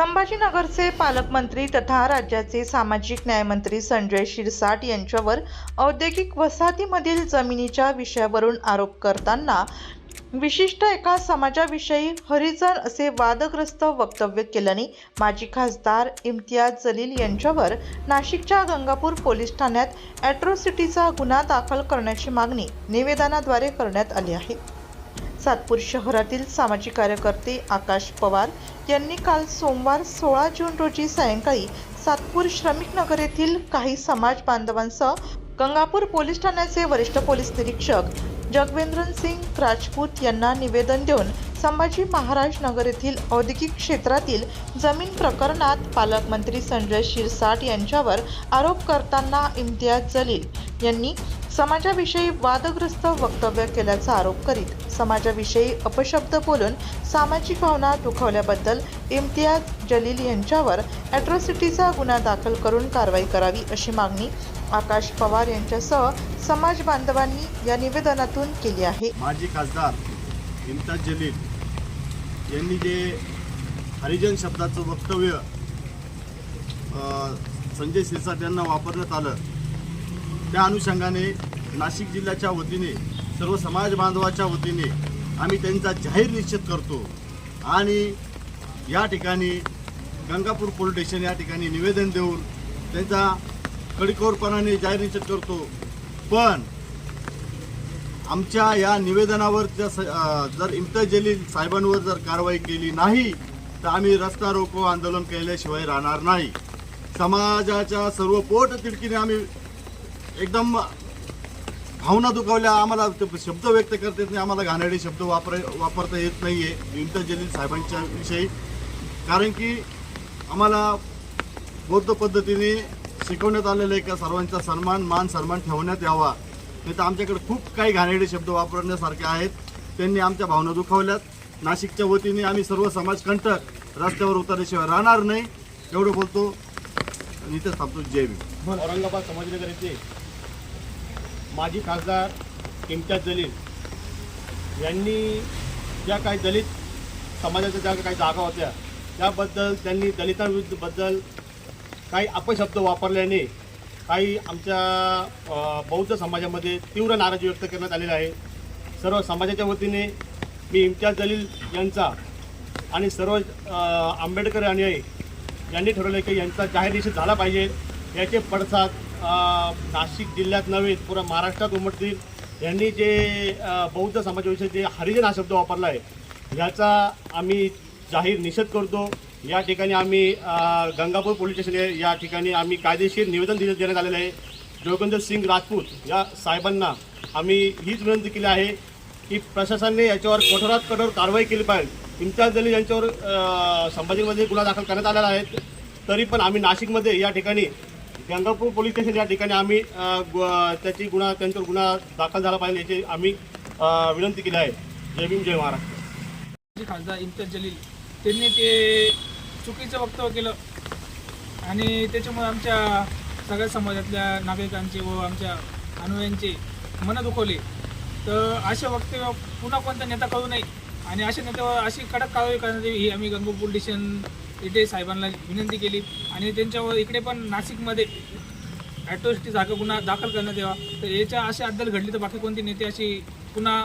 संभाजीनगरचे पालकमंत्री तथा राज्याचे सामाजिक न्यायमंत्री संजय शिरसाट यांच्यावर औद्योगिक वसाहतीमधील जमिनीच्या विषयावरून आरोप करताना विशिष्ट एका समाजाविषयी हरिजन असे वादग्रस्त वक्तव्य केल्याने माजी खासदार इम्तियाज जलील यांच्यावर नाशिकच्या गंगापूर पोलीस ठाण्यात ॲट्रॉसिटीचा गुन्हा दाखल करण्याची मागणी निवेदनाद्वारे करण्यात आली आहे. सातपूर शहरातील सामाजिक कार्यकर्ते आकाश पवार यांनी काल सोमवार सोळा जून रोजी सायंकाळी सातपूर श्रमिक नगर येथील काही समाज बांधवांसह गंगापूर पोलीस ठाण्याचे वरिष्ठ पोलीस निरीक्षक जगवेंद्रन सिंग राजपूत यांना निवेदन देऊन संभाजी महाराज नगर येथील औद्योगिक क्षेत्रातील जमीन प्रकरणात पालकमंत्री संजय शिरसाट यांच्यावर आरोप करताना इम्तियाज जलील यांनी समाजाविषयी वादग्रस्त वक्तव्य केल्याचा आरोप करीत समाजाविषयी अपशब्द बोलून सामाजिक भावना दुखावल्याबद्दल इम्तियाज जलील यांच्यावर ॲट्रॉसिटीचा गुन्हा दाखल करून कारवाई करावी अशी मागणी आकाश पवार यांच्यासह समाज बांधवांनी या निवेदनातून केली आहे. माजी खासदार इम्तियाज जलील यांनी जे हरिजन शब्दाचं वक्तव्य संजय सिरसाट यांना वापरण्यात आलं त्या अनुषंगाने नाशिक जिल्ह्याच्या वतीने सर्व समाज बांधवाच्या वतीने आम्ही त्यांचा जाहीर निश्चित करतो. आणि या ठिकाणी गंगापूर पोलीस स्टेशन या ठिकाणी निवेदन देऊन त्यांचा कडकोरपणाने जाहीर निश्चित करतो. पण आमच्या या निवेदनावर जर जर इम्तियाज जलील साहेबांवर जर कारवाई केली नाही तर आम्ही रस्ता रोको आंदोलन केल्याशिवाय राहणार नाही. समाजाच्या सर्व पोट तिडकीने आम्ही एकदम भावना दुखावल्या आम्हाला ते शब्द व्यक्त करता येत नाही आम्हाला घाणेरडे शब्द वापर वापरता येत नाही आहे इम्तियाज जलील साहेबांच्या विषयी. कारण की आम्हाला बौद्ध पद्धतीने शिकवण्यात आलेलं आहे का सर्वांचा सन्मान मान सन्मान ठेवण्यात यावा. नाही तर आमच्याकडे खूप काही घाणेरडे शब्द वापरण्यासारखे आहेत. त्यांनी आमच्या भावना दुखावल्यात. नाशिकच्या वतीने आम्ही सर्व समाजकंटक रस्त्यावर उतरल्याशिवाय राहणार नाही. एवढं बोलतो. आणि इथेच थांबतो. जय भीम. औरंगाबाद समाजनगर येथे माजी खासदार इम्तियाज जलील यांनी ज्या काही दलित समाजाच्या ज्या काही जागा होत्या त्याबद्दल त्यांनी दलितांविरुद्धबद्दल काही अपशब्द वापरल्याने काही आमच्या बौद्ध समाजामध्ये तीव्र नाराजी व्यक्त करण्यात आलेली आहे. सर्व समाजाच्या वतीने मी इम्तियाज जलील यांचा आणि सर्व आंबेडकर अनुयायी यांनी ठरवलं की यांचा जाहीर निषेध झाला पाहिजे याचे पडसाद नाशिक जिल्ह्यात नव्हे पुरा महाराष्ट्रात उमटतील. यांनी जे बौद्ध समाजाविषयी जे हरिजन हा शब्द वापरला आहे याचा आम्ही जाहीर निषेध करतो. या ठिकाणी आम्ही गंगापूर पोलीस स्टेशन आहे या ठिकाणी आम्ही कायदेशीर निवेदन दिले देण्यात आलेलं आहे. जोगेंद्र सिंग राजपूत या साहेबांना आम्ही हीच विनंती केली आहे की प्रशासनाने याच्यावर कठोरात कठोर कारवाई केली पाहिजे. इम्तियाज जलील यांच्यावर संभाजीमध्ये गुन्हा दाखल करण्यात आलेला आहे. तरी पण आम्ही नाशिकमध्ये या ठिकाणी गंगापूर पोलीस स्टेशन या ठिकाणी आम्ही गु- त्याची गुन्हा त्यांच्यावर गुन्हा दाखल झाला पाहिजे याची आम्ही विनंती केली आहे. जय भीम जय महाराष्ट्र. खासदार इम्तियाज जलील त्यांनी ते चुकीचं वक्तव्य केलं. आणि त्याच्यामुळे आमच्या सगळ्या समाजातल्या नागरिकांचे व आमच्या अनुयांचे मनं दुखवले. तर असे वक्तव्य पुन्हा कोणता नेता करू नये आणि अशा नेत्यावर अशी कडक कारवाई करण्यात ही आम्ही गंगो डिशन इथे साहेबांना विनंती केली आणि त्यांच्यावर इकडे पण नाशिकमध्ये ॲट्रॉसिटी जागा गुन्हा दाखल करण्यात यावा. तर याच्या अशी अद्दल घडली तर बाकी कोणती नेते अशी पुन्हा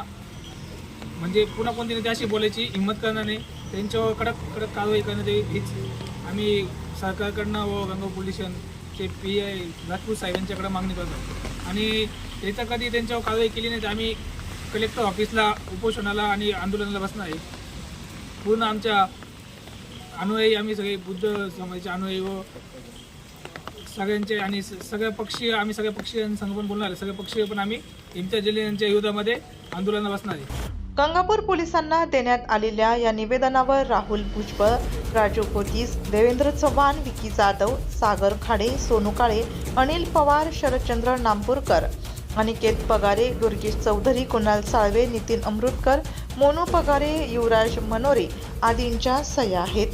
म्हणजे पुन्हा कोणती नेते अशी बोलायची हिंमत करणार नाही. त्यांच्यावर कडक कडक कारवाई करण्यात यावी हीच आम्ही सरकारकडनं व Ganga police P I Rajput साहेब यांच्याकडे मागणी करतो. आणि याचा कधी त्यांच्यावर कारवाई केली नाही तर आम्ही कलेक्टर ऑफिसला उपोषणाला आणि आंदोलनाला बसणार आहे. पूर्ण आमच्या अनुयायी आम्ही सगळे बुद्ध समाजाचे अनुयायी व सगळ्यांचे आणि स- सगळ्या पक्षीय आम्ही सगळ्या पक्षीयांसंग पण बोलणार आहे. सगळे पक्षीय पण आम्ही इम्तियाज जलील यांच्या विरोधामध्ये आंदोलनाला बसणार आहे. गंगापूर पोलिसांना देण्यात आलेल्या या निवेदनावर राहुल भुजबळ राजू कोतीस देवेंद्र चव्हाण विकी जाधव सागर खाडे सोनू काळे अनिल पवार शरदचंद्र नामपूरकर अनिकेत पगारे दुर्गेश चौधरी कुणाल साळवे नितीन अमृतकर मोनू पगारे युवराज मनोरे आदींच्या सह्या आहेत.